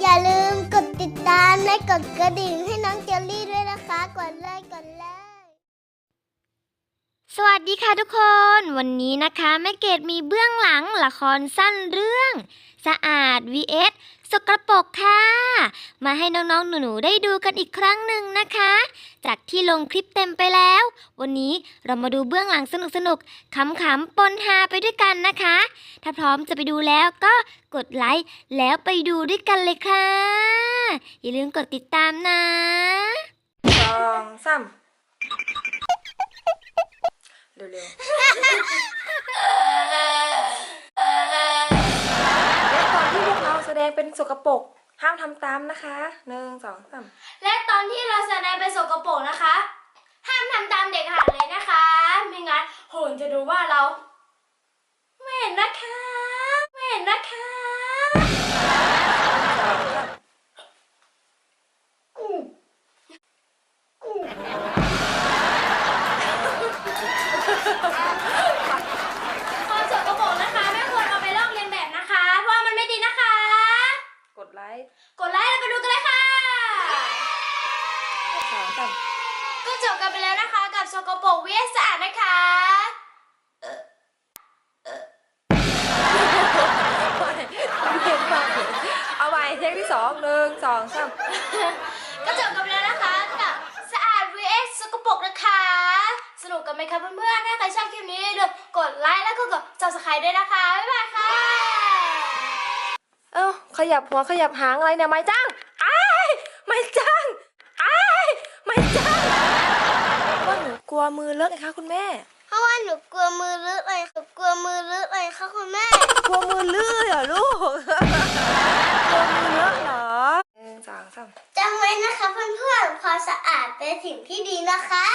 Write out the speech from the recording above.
อย่าลืมกดติดตามและกดกระดิ่งให้น้องเจลลี่ด้วยนะคะ กดเลยกดเลยสวัสดีค่ะทุกคน วันนี้นะคะแม่เกดมีเบื้องหลังละครสั้นเรื่อง สะอาด vs สกรปรกค่ะ มาให้น้องๆ หนูๆ ได้ดูกันอีกครั้งหนึ่งนะคะ จากที่ลงคลิปเต็มไปแล้ว วันนี้เรามาดูเบื้องหลังสนุกๆขำๆปนฮาไปด้วยกันนะคะ ถ้าพร้อมจะไปดูแล้วก็กดไลค์แล้วไปดูด้วยกันเลยค่ะ อย่าลืมกดติดตามนะสองสามเร็วๆ ดงเป็นสกปรกห้ามทำตามนะคะหนึ่งสองสามและตอนที่เราแสดงเป็นสกปรกนะคะ ห้ามทำตามเด็กหัดเลยนะคะ ไม่งั้นโหนจะดูว่าเรา สองสามก็จบกันไปแล้วนะคะ กับสกปรกเวียสะอาดนะคะเก่งมากเลยเอาใหม่เทคที่สองหนึ่งสองสามก็จบกันไปแล้วนะคะกับสะอาด vs สกปรกนะคะ สนุกกันไหมคะเพื่อนๆถ้าใครชอบคลิปนี้อย่าลืมกดไลค์แล้วก็กด subscribe ด้วยนะคะ บ๊ายบายค่ะ เอ้าขยับหัวขยับหางอะไรเนี่ยไม่จ้าง กลัวมือเลอะไงคะคุณแม่ เพราะว่าหนูกลัวมือเลอะเลยหนูกลัวมือเลอะเลยค่ะคุณแม่ กลัวมือลื่นเหรอลูก กลัวมือเลอะเหรอหนึ่งสองสามจำไว้นะคะเพื่อนๆความสะอาดเป็นสิ่งที่ดีนะคะ